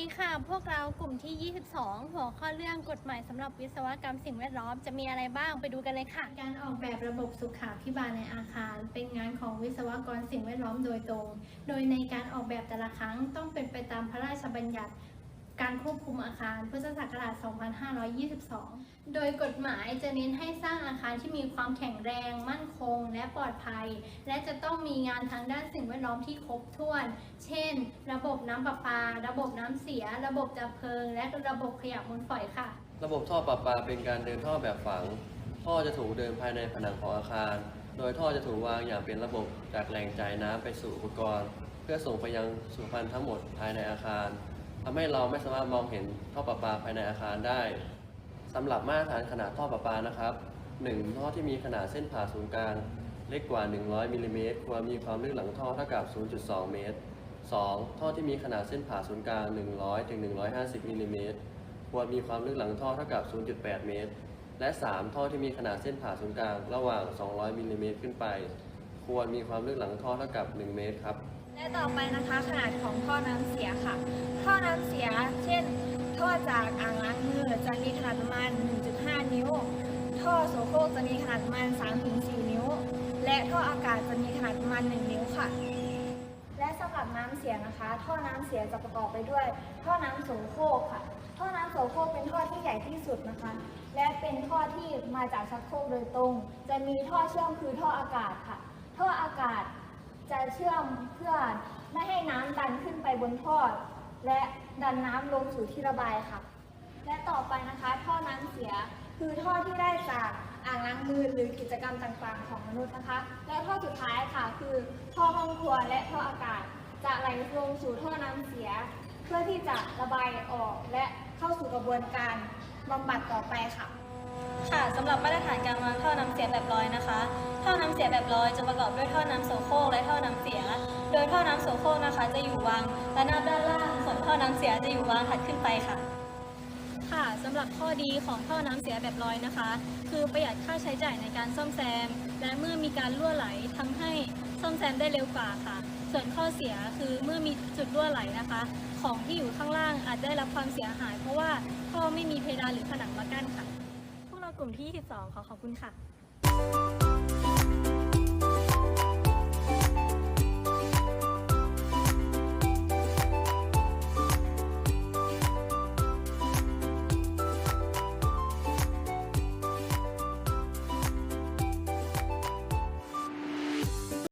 ีค่ะ พวกเรากลุ่มที่ 22 หัวข้อเรื่องกฎหมายสำหรับวิศวกรรมสิ่งแวดล้อมจะมีอะไรบ้างไปดูกันเลยค่ะ การออกแบบระบบสุขาพิบาลในอาคาร เป็นงานของวิศวกรสิ่งแวดล้อมโดยตรง โดยในการออกแบบแต่ละครั้งต้องเป็นไปตามพระราชบัญญัติ การควบคุมอาคารพุทธศักราช 2522 โดยกฎหมายจะเน้นให้สร้างอาคารที่มีความแข็งแรง มั่นคง และปลอดภัย และจะต้องมีงานทางด้านสิ่งแวดล้อมที่ครบถ้วน เช่น ระบบน้ำประปา ระบบน้ำเสีย ระบบดับเพลิง และระบบขยะมูลฝอยค่ะ ระบบท่อประปาเป็นการเดินท่อแบบฝัง ท่อจะถูกเดินภายในผนังของอาคาร โดยท่อจะถูกวางอย่างเป็นระบบจากแหล่งจ่ายน้ำไปสู่อุปกรณ์ เพื่อส่งไปยังสุขภัณฑ์ทั้งหมดภายในอาคาร ทำให้เราไม่สามารถมองเห็นท่อประปาภายในอาคารได้สำหรับมาตรฐานขนาดท่อประปานะครับ 1. ท่อที่มีขนาดเส้นผ่าศูนย์กลางเล็กกว่า 100มิลลิเมตรควรมีความลึกหลังท่อเท่ากับ 0.2 เมตร 2. ท่อที่มีขนาดเส้นผ่าศูนย์กลาง 100ถึง150มิลลิเมตรควรมีความลึกหลังท่อเท่ากับ 0.8 เมตร และ 3 ท่อที่มีขนาดเส้นผ่าศูนย์กลางระหว่าง 200มิลลิเมตรขึ้นไป ควรมีความลึกหลังท่อเท่ากับ 1 เมตรครับ และต่อไปนะคะขนาดของท่อน้ำเสียค่ะ ท่อน้ำเสีย เช่น ท่อจากอ่างล้างมือจะมีขนาดประมาณ 1.5 นิ้ว ท่อโสโครกจะมีขนาดประมาณ 3-4 นิ้ว และท่ออากาศจะมีขนาดประมาณ 1 นิ้วค่ะและสำหรับน้ำเสียนะคะ ท่อน้ำเสียจะประกอบไปด้วย ท่อน้ำโสโครกค่ะ ท่อน้ำโสโครกเป็นท่อที่ใหญ่ที่สุดนะคะ และเป็นท่อที่มาจากชักโครกโดยตรง จะมีท่อเชื่อมคือท่ออากาศค่ะ ท่ออากาศ จะเชื่อมเพื่อไม่ให้น้ำดันขึ้นไปบนท่อ และดันน้ำลงสู่ที่ระบายค่ะ และต่อไปนะคะท่อน้ำเสียคือท่อที่ได้จากอ่างล้างมือหรือกิจกรรมต่างๆ ของมนุษย์นะคะ และท่อสุดท้ายค่ะคือ ท่อห้องครัวและท่ออากาศ จะไหลลงสู่ท่อน้ำเสีย เพื่อที่จะระบายออกและเข้าสู่กระบวนการบำบัดต่อไปค่ะ ค่ะสำหรับมาตรฐานการวางท่อน้ำเสียแบบร้อยนะคะ ท่อน้ำเสียแบบร้อยจะประกอบด้วยท่อน้ำโสโครกและท่อน้ำเสีย โดยท่อน้ำโสโครกนะคะ จะอยู่วางระนาบด้านล่าง ส่วนท่อน้ำเสียจะอยู่วางถัดขึ้นไปค่ะ ค่ะสำหรับข้อดีของท่อน้ำเสียแบบร้อยนะคะ คือประหยัดค่าใช้จ่ายในการซ่อมแซม และเมื่อมีการรั่วไหลทำให้ซ่อมแซมได้เร็วกว่าค่ะ ส่วนข้อเสียคือเมื่อมีจุดรั่วไหลนะคะ ของที่อยู่ข้างล่างอาจได้รับความเสียหาย เพราะว่าท่อไม่มีเพดานหรือผนังมากั้นค่ะ กลุ่มที่ 22 ขอขอบคุณค่ะ